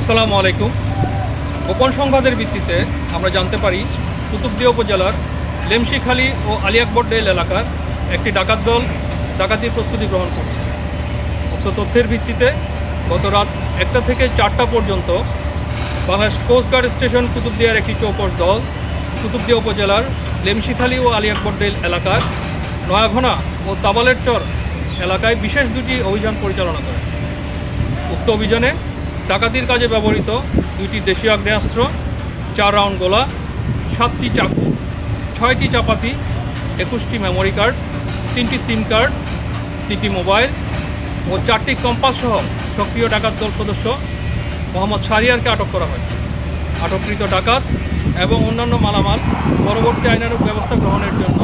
আসসালামু আলাইকুম। গোপন সংবাদের ভিত্তিতে আমরা জানতে পারি, কুতুবদিয়া উপজেলার লেমশিখালী ও আলিয়াকবরডেল এলাকার একটি ডাকাত দল ডাকাতির প্রস্তুতি গ্রহণ করছে। উক্ত তথ্যের ভিত্তিতে গত রাত একটা থেকে চারটা পর্যন্ত বাংলাদেশ কোস্টগার্ড স্টেশন কুতুবদিয়ার একটি চৌকস দল কুতুবদিয়া উপজেলার লেমশিখালী ও আলিয়াকবরডেল এলাকার নয়াঘনা ও তাবালের চর এলাকায় বিশেষ দুটি অভিযান পরিচালনা করে। উক্ত অভিযানে ডাকাতির কাজে ব্যবহৃত দুইটি দেশীয় আগ্নেয়াস্ত্র, চার রাউন্ড গোলা, সাতটি চাকু, ছয়টি চাপাতি, একুশটি মেমোরি কার্ড, তিনটি সিম কার্ড, তিনটি মোবাইল ও চারটি কম্পাস সহ সক্রিয় ডাকাত দল সদস্য মোহাম্মদ শাহরিয়ারকে আটক করা হয়। আটককৃত ডাকাত এবং অন্যান্য মালামাল পরবর্তী আইনানুগ ব্যবস্থা গ্রহণের জন্য